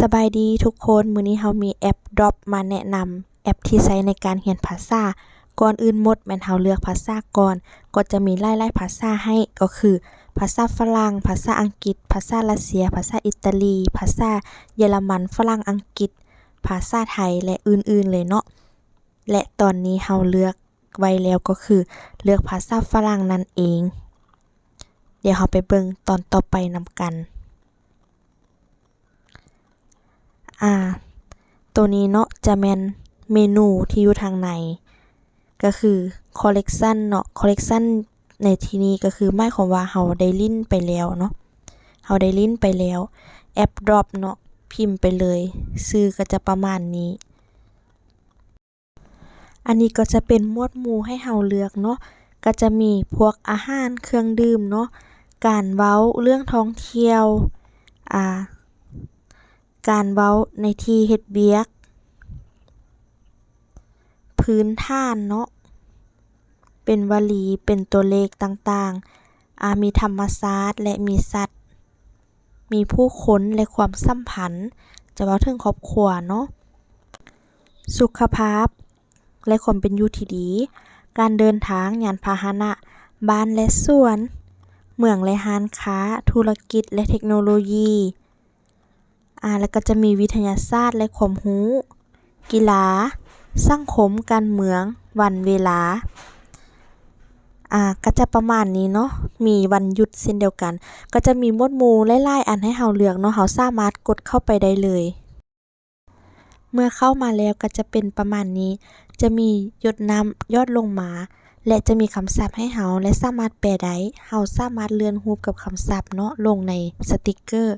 สบายดีทุกคนมื้อนี้เฮามีแอป Drop มาแนะนำแอปที่ใช้ในการเรียนภาษาก่อนอื่นหมดแม่นเฮาเลือกภาษาก่อนก็จะมีหลายๆภาษาให้ก็คือ ภาษาฝรั่ง ภาษาอังกฤษ ภาษารัสเซีย ภาษาอิตาลี ภาษาเยอรมันฝรั่งอังกฤษ ภาษาไทยและอื่นๆเลยเนาะและตอนนี้เฮาเลือกไว้แล้วก็คือ เลือกภาษาฝรั่งนั่นเอง เดี๋ยวเราไปเบิ่งตอนต่อไปนำกัน อ่า ตัวนี้เนาะจะแมนเมนูที่อยู่ทางใน ก็คือ collection เนาะ collection ในที่นี้ก็คือหมายความว่าเราได้ลิ้นไปแล้วเนาะเราได้ลิ้นไปแล้ว แอป Drop เนาะพิมพ์ไปเลยชื่อก็จะประมาณนี้ อันนี้ก็จะเป็นมวดหมู่ให้เราเลือกเนาะก็จะมีพวกอาหารเครื่องดื่มเนาะการเว้าเรื่องท่องเที่ยว อ่า การเว้าในที่เฮ็ดเวียก พื้นฐานเนาะ เป็นวลี เป็นตัวเลขต่างๆอ่ามีธรรมชาติและมีสัตว์ มีผู้คนและความสัมพันธ์ จะเว้าถึงครอบครัวเนาะ สุขภาพ และความเป็นอยู่ที่ดี การเดินทางยานพาหนะ บ้านและสวน เมืองและร้านค้า ธุรกิจและเทคโนโลยี อ่าแล้วก็จะมีวิทยาศาสตร์และความรู้กีฬา สังคม การเมือง วันเวลา อ่า ก็จะประมาณนี้เนาะ มีวันหยุดเช่นเดียวกัน ก็จะมีมวดหมู่หลายๆอันให้เราเลือกเนาะเราสามารถกดเข้าไปได้เลย เมื่อเข้ามาแล้วก็จะเป็นประมาณนี้ จะมีหยดน้ำยอดลงมา และจะมีคำศัพท์ให้เราและสามารถแปลได้เราสามารถเลื่อนรูปกับคำศัพท์เนาะลงในสติกเกอร์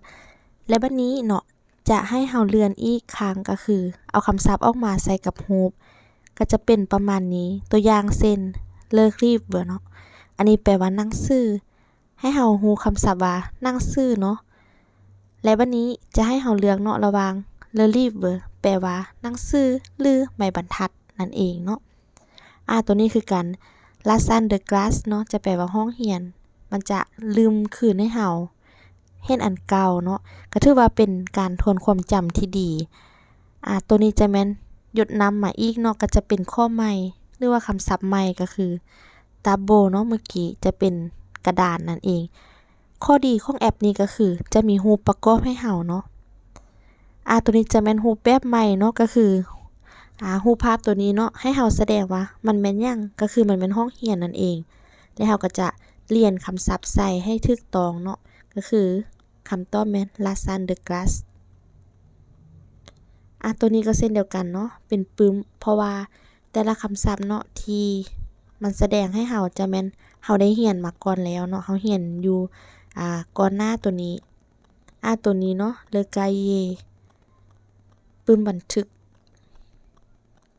และบัดนี้เนาะจะให้เราเลือนอีกครั้งก็คือ เอาคำศัพท์ออกมาใส่กับรูปก็จะเป็นประมาณนี้ตัวอย่างเช่น Le livre เบอเนาะอันนี้แปลว่านั่งสือให้เรารู้คำศัพท์ว่านั่งสือเนาะและบัดนี้จะให้เราเลือกเนาะระหว่าง Le livre แปลว่านั่งสือหรือไม้บรรทัดนั่นเองเนาะอ่าตัวนี้คือกัน La salle de classe เนาะจะแปลว่าห้องเรียน มันจะลืมคืนให้เรา เฮ็ดอันเก่าเนาะก็ถือว่าเป็นการทวนความจำที่ดีอ่าตัวนี้จะแม่นหยดนำมาอีกเนาะก็จะเป็นข้อใหม่หรือว่าคำศัพท์ใหม่ก็คือ table เนาะเมื่อกี้จะเป็นกระดานนั่นเอง ข้อดีของแอปนี้ก็คือ จะมีรูปประกอบให้เราเนาะอ่าตัวนี้จะแม่นรูปแบบใหม่เนาะก็คืออ่ารูปภาพตัวนี้เนาะให้เราแสดงว่า มันแม่นยังก็คือมันแม่นห้องเรียนนั่นเอง แล้วเราก็จะเรียนคำศัพท์ใส่ให้ถูกต้องเนาะ ก็คือคำตอบแมน La salle de classe อ่าตัวนี้ก็เช่นเดียวกันเนาะเป็นปึ้ม เพราะว่าแต่ละคำศัพท์เนาะที่มันแสดงให้เราจะแมนเราได้เรียนมาก่อนแล้วเนาะเราเรียนอยู่อ่าก่อนหน้าตัวนี้อ่าตัวนี้เนาะ Le cahier ปึ้มบันทึก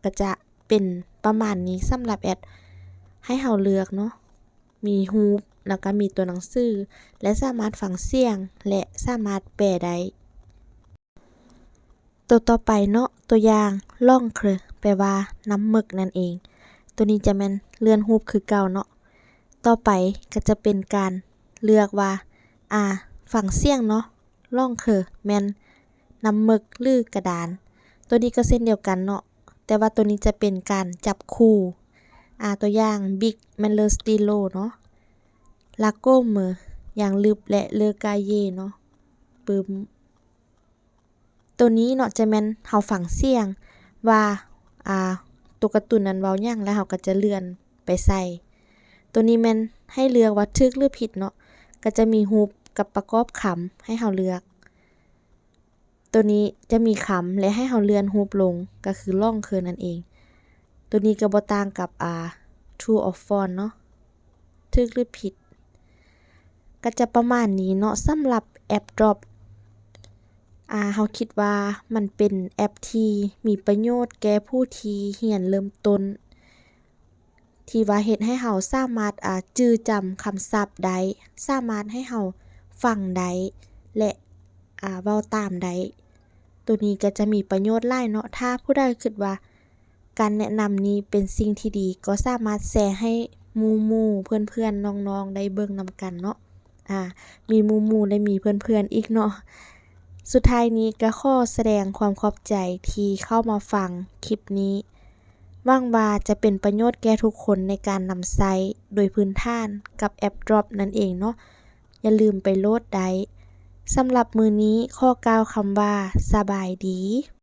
ก็จะเป็นประมาณนี้สำหรับแอปให้เราเลือกเนาะมีรูป แล้วก็มีตัวหนังสือ และสามารถฟังเสียง และสามารถแปลได้ตัวต่อไปเนาะตัวอย่าง L'encre แปลว่าน้ำหมึกนั่นเอง ตัวนี้จะแม่นเลื่อนรูปคือเก่าเนาะต่อไปก็จะเป็นการเลือกว่าอ่าฟังเสียงเนาะ L'encre แมนน้ำหมึกหรือกระดาน ตัวนี้ก็เช่นเดียวกันเนาะแต่ว่าตัวนี้จะเป็นการจับคู่อ่าตัวอย่าง Bic แม่น Le stylo เนาะ La gomme อย่างลึบและ Le cahier เนาะปึมตัวนี้เนาะจะแมนเราฟังเสียงว่าอ่าตัวการ์ตูนนั้นเว้าหยังแล้วเราก็จะเลื่อนไปใส่ตัวนี้แมนให้เลือกว่าถูกหรือผิดเนาะก็จะมีรูปกับประกอบคำให้เราเลือก ตัวนี้จะมีคำและให้เราเลื่อนรูปลงก็คือ L'encre นั่นเอง ตัวนี้ก็บ่ต่างกับอ่า True or false เนาะถูกหรือผิด ก็จะประมาณนี้เนาะสำหรับแอป Drop อ่าเราคิดว่ามันเป็นแอปที่มีประโยชน์แก่ผู้ที่เรียนเริ่มต้น ที่ว่าเฮ็ดให้เราสามารถอ่าจื้อจำคำศัพท์ได้สามารถให้เราฟังได้และอ่าเว้าตามได้ตัวนี้ก็จะมีประโยชน์หลายเนาะถ้าผู้ใดคิดว่า การแนะนำนี้เป็นสิ่งที่ดีก็สามารถแชร์ให้หมู่ๆเพื่อนๆน้องๆได้เบิ่งนำกันเนาะ อ่ามีมู่ๆและมีเพื่อนๆอีกเนาะสุดท้ายนี้ก็ขอแสดงความขอบใจที่เข้ามาฟังคลิปนี้หวังว่าจะเป็นประโยชน์แก่ทุกคนในการนำใช้โดยพื้นฐานกับแอป Drop นั่นเองเนาะอย่าลืมไปโหลดได้สำหรับมือนี้ข้อกล่าวคำว่า สบายดี